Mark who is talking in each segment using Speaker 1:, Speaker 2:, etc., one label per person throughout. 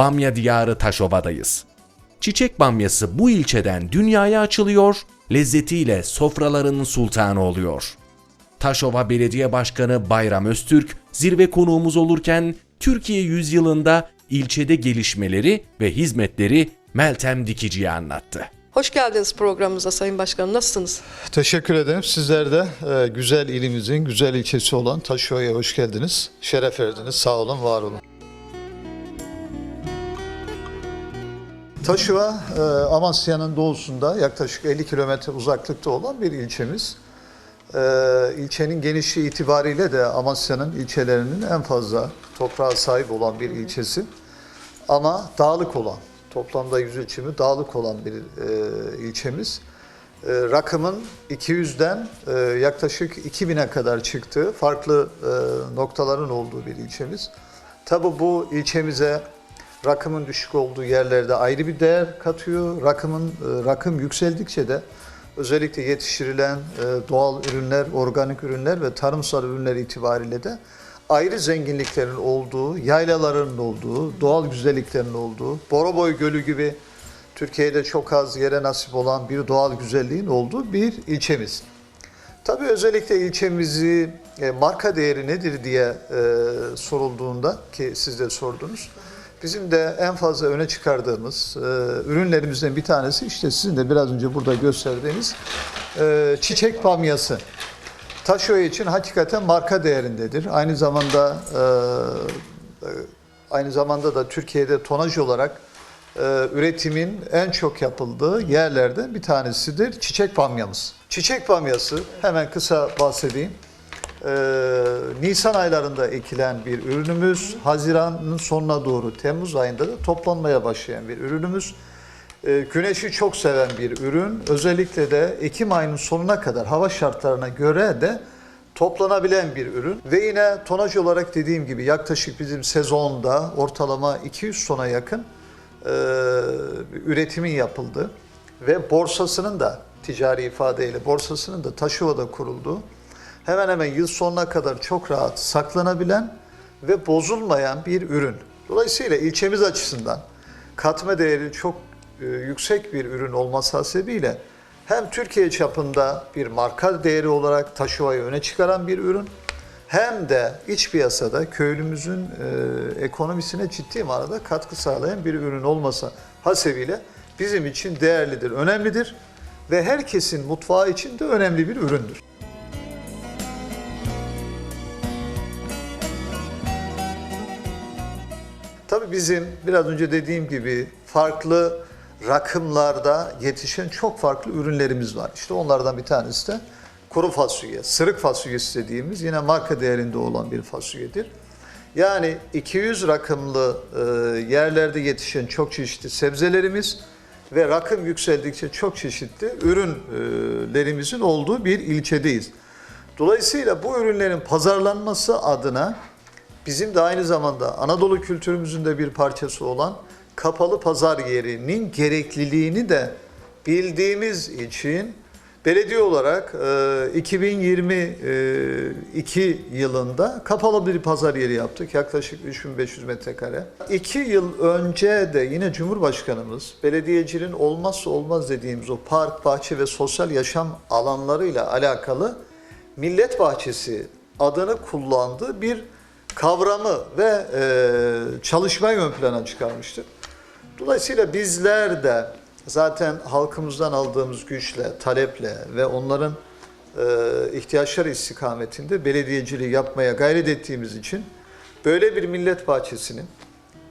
Speaker 1: Bamya diyarı Taşova'dayız. Çiçek bamyası bu ilçeden dünyaya açılıyor, lezzetiyle sofraların sultanı oluyor. Taşova Belediye Başkanı Bayram Öztürk zirve konuğumuz olurken Türkiye yüzyılında ilçede gelişmeleri ve hizmetleri Meltem Dikici'ye anlattı.
Speaker 2: Hoş geldiniz programımıza Sayın Başkanım. Nasılsınız?
Speaker 3: Teşekkür ederim. Sizler de e, güzel ilimizin güzel ilçesi olan Taşova'ya hoş geldiniz. Şeref verdiniz. Sağ olun, var olun. Taşova, e, Amasya'nın doğusunda yaklaşık 50 kilometre uzaklıkta olan bir ilçemiz. E, ilçenin genişliği itibariyle de Amasya'nın ilçelerinin en fazla toprağa sahip olan bir ilçesi. Ama dağlık olan, toplamda 100 ilçemi dağlık olan bir e, ilçemiz. E, rakımın 200'den e, yaklaşık 2000'e kadar çıktığı farklı noktaların olduğu bir ilçemiz. Tabi bu ilçemize rakımın düşük olduğu yerlerde ayrı bir değer katıyor. Rakımın e, rakım yükseldikçe de özellikle yetiştirilen e, doğal ürünler, organik ürünler ve tarımsal ürünler itibariyle de ayrı zenginliklerin olduğu, yaylaların olduğu, doğal güzelliklerin olduğu, Boroboy Gölü gibi Türkiye'de çok az yere nasip olan bir doğal güzelliğin olduğu bir ilçemiz. Tabii özellikle ilçemizi e, marka değeri nedir diye sorulduğunda ki siz de sordunuz. Bizim de en fazla öne çıkardığımız e, ürünlerimizden bir tanesi işte sizin de biraz önce burada gösterdiğiniz e, çiçek bamyası. Taşova için hakikaten marka değerindedir. Aynı zamanda e, e, aynı zamanda da Türkiye'de tonaj olarak e, üretimin en çok yapıldığı yerlerden bir tanesidir çiçek bamyamız. Çiçek bamyası hemen kısa bahsedeyim. Ee, Nisan aylarında ekilen bir ürünümüz, Haziran'ın sonuna doğru Temmuz ayında da toplanmaya başlayan bir ürünümüz. Ee, güneşi çok seven bir ürün. Özellikle de Ekim ayının sonuna kadar hava şartlarına göre de toplanabilen bir ürün. Ve yine tonaj olarak dediğim gibi yaklaşık bizim sezonda ortalama 200 tona yakın e, üretimin yapıldığı ve borsasının da ticari ifadeyle borsasının da Taşova'da kurulduğu hemen hemen yıl sonuna kadar çok rahat saklanabilen ve bozulmayan bir ürün. Dolayısıyla ilçemiz açısından katma değeri çok e, yüksek bir ürün olması hasebiyle hem Türkiye çapında bir marka değeri olarak Taşova'yı öne çıkaran bir ürün hem de iç piyasada köylümüzün e, ekonomisine ciddi manada katkı sağlayan bir ürün olması hasebiyle bizim için değerlidir, önemlidir ve herkesin mutfağı için de önemli bir üründür. Bizim biraz önce dediğim gibi farklı rakımlarda yetişen çok farklı ürünlerimiz var. İşte onlardan bir tanesi de kuru fasulye, sırık fasulyesi dediğimiz yine marka değerinde olan bir fasulyedir. Yani 200 rakımlı e, yerlerde yetişen çok çeşitli sebzelerimiz ve rakım yükseldikçe çok çeşitli ürünlerimizin olduğu bir ilçedeyiz. Dolayısıyla bu ürünlerin pazarlanması adına bizim de aynı zamanda Anadolu kültürümüzün de bir parçası olan kapalı pazar yerinin gerekliliğini de bildiğimiz için belediye olarak e, 2022 yılında kapalı bir pazar yeri yaptık. Yaklaşık 3500 metrekare. İki yıl önce de yine Cumhurbaşkanımız belediyecinin olmazsa olmaz dediğimiz o park, bahçe ve sosyal yaşam alanlarıyla alakalı Millet Bahçesi adını kullandığı bir kavramı ve e, çalışmayı ön plana çıkarmıştır. Dolayısıyla bizler de zaten halkımızdan aldığımız güçle, taleple ve onların e, ihtiyaçları istikametinde belediyeciliği yapmaya gayret ettiğimiz için böyle bir millet bahçesinin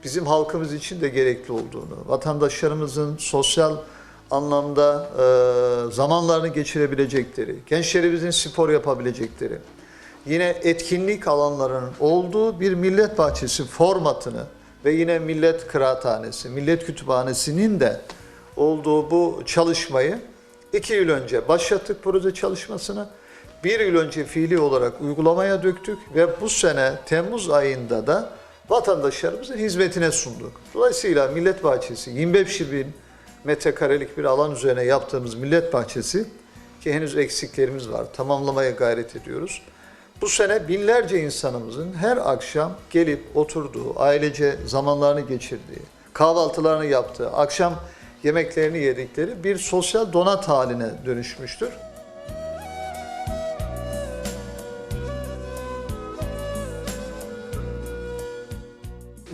Speaker 3: bizim halkımız için de gerekli olduğunu, vatandaşlarımızın sosyal anlamda e, zamanlarını geçirebilecekleri, gençlerimizin spor yapabilecekleri, yine etkinlik alanlarının olduğu bir millet bahçesi formatını ve yine millet kıraathanesi, millet kütüphanesinin de olduğu bu çalışmayı iki yıl önce başlattık proje çalışmasını. Bir yıl önce fiili olarak uygulamaya döktük ve bu sene Temmuz ayında da vatandaşlarımızın hizmetine sunduk. Dolayısıyla Millet Bahçesi 25 bin metrekarelik bir alan üzerine yaptığımız Millet Bahçesi ki henüz eksiklerimiz var. Tamamlamaya gayret ediyoruz. Bu sene binlerce insanımızın her akşam gelip oturduğu, ailece zamanlarını geçirdiği, kahvaltılarını yaptığı, akşam yemeklerini yedikleri bir sosyal donat haline dönüşmüştür.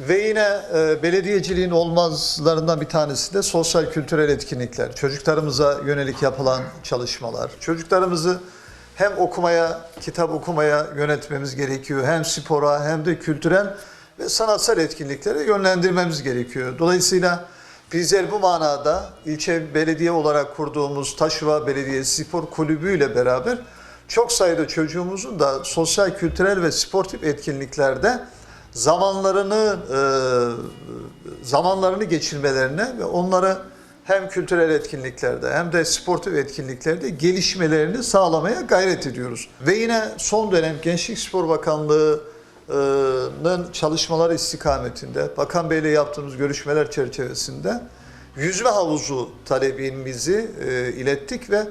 Speaker 3: Ve yine e, belediyeciliğin olmazlarından bir tanesi de sosyal kültürel etkinlikler. Çocuklarımıza yönelik yapılan çalışmalar. Çocuklarımızı hem okumaya, kitap okumaya yönetmemiz gerekiyor. Hem spora hem de kültürel ve sanatsal etkinliklere yönlendirmemiz gerekiyor. Dolayısıyla bizler bu manada ilçe belediye olarak kurduğumuz Taşova Belediyesi Spor Kulübü ile beraber çok sayıda çocuğumuzun da sosyal, kültürel ve sportif etkinliklerde zamanlarını e, zamanlarını geçirmelerine ve onları hem kültürel etkinliklerde hem de sportif etkinliklerde gelişmelerini sağlamaya gayret ediyoruz. Ve yine son dönem Gençlik Spor Bakanlığı'nın çalışmaları istikametinde Bakan Bey'le yaptığımız görüşmeler çerçevesinde yüzme havuzu talebimizi e, ilettik ve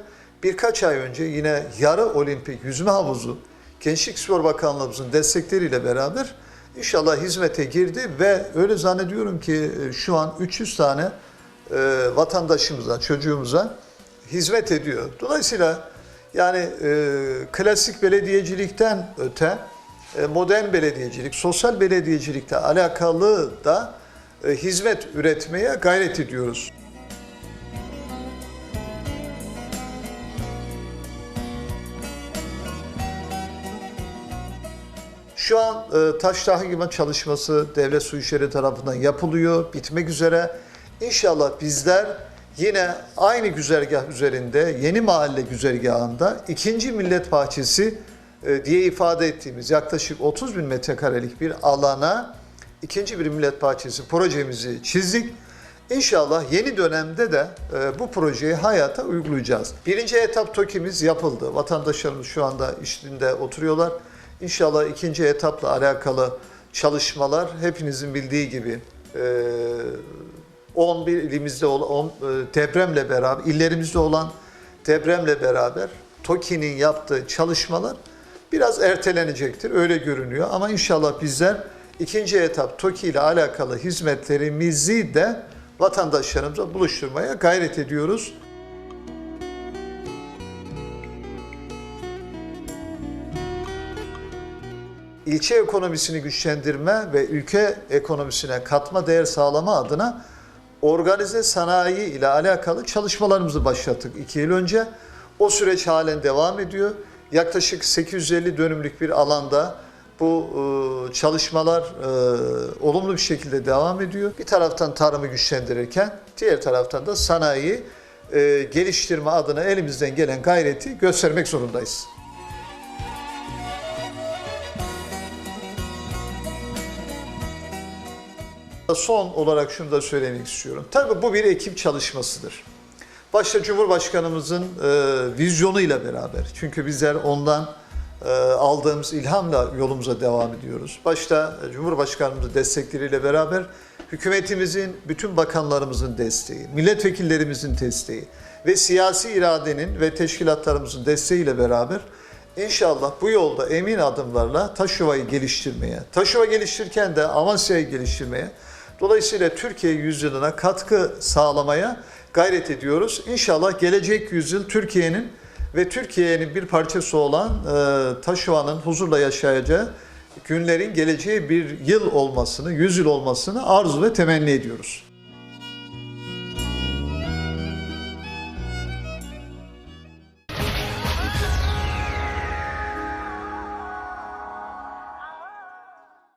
Speaker 3: birkaç ay önce yine yarı olimpik yüzme havuzu Gençlik Spor Bakanlığımızın destekleriyle beraber inşallah hizmete girdi ve öyle zannediyorum ki e, şu an 300 tane e, vatandaşımıza, çocuğumuza hizmet ediyor. Dolayısıyla yani e, klasik belediyecilikten öte e, modern belediyecilik, sosyal belediyecilikle alakalı da e, hizmet üretmeye gayret ediyoruz. Şu an e, taş tahkima çalışması devlet su işleri tarafından yapılıyor, bitmek üzere. İnşallah bizler yine aynı güzergah üzerinde, yeni mahalle güzergahında ikinci millet bahçesi e, diye ifade ettiğimiz yaklaşık 30 bin metrekarelik bir alana ikinci bir millet bahçesi projemizi çizdik. İnşallah yeni dönemde de e, bu projeyi hayata uygulayacağız. Birinci etap TOKİ'miz yapıldı. Vatandaşlarımız şu anda işinde oturuyorlar. İnşallah ikinci etapla alakalı çalışmalar hepinizin bildiği gibi e, 11 ilimizde olan e, depremle beraber, illerimizde olan depremle beraber TOKİ'nin yaptığı çalışmalar biraz ertelenecektir. Öyle görünüyor ama inşallah bizler ikinci etap TOKİ ile alakalı hizmetlerimizi de vatandaşlarımıza buluşturmaya gayret ediyoruz. ilçe ekonomisini güçlendirme ve ülke ekonomisine katma değer sağlama adına organize sanayi ile alakalı çalışmalarımızı başlattık iki yıl önce. O süreç halen devam ediyor. Yaklaşık 850 dönümlük bir alanda bu e, çalışmalar e, olumlu bir şekilde devam ediyor. Bir taraftan tarımı güçlendirirken diğer taraftan da sanayi e, geliştirme adına elimizden gelen gayreti göstermek zorundayız. Son olarak şunu da söylemek istiyorum. Tabii bu bir ekip çalışmasıdır. Başta Cumhurbaşkanımızın e, vizyonuyla beraber. Çünkü bizler ondan e, aldığımız ilhamla yolumuza devam ediyoruz. Başta e, Cumhurbaşkanımızın destekleriyle beraber hükümetimizin, bütün bakanlarımızın desteği, milletvekillerimizin desteği ve siyasi iradenin ve teşkilatlarımızın desteğiyle beraber İnşallah bu yolda emin adımlarla Taşova'yı geliştirmeye, Taşova geliştirirken de Amasya'yı geliştirmeye, dolayısıyla Türkiye yüzyılına katkı sağlamaya gayret ediyoruz. İnşallah gelecek yüzyıl Türkiye'nin ve Türkiye'nin bir parçası olan e, Taşova'nın huzurla yaşayacağı günlerin geleceği bir yıl olmasını, yüzyıl olmasını arzu ve temenni ediyoruz.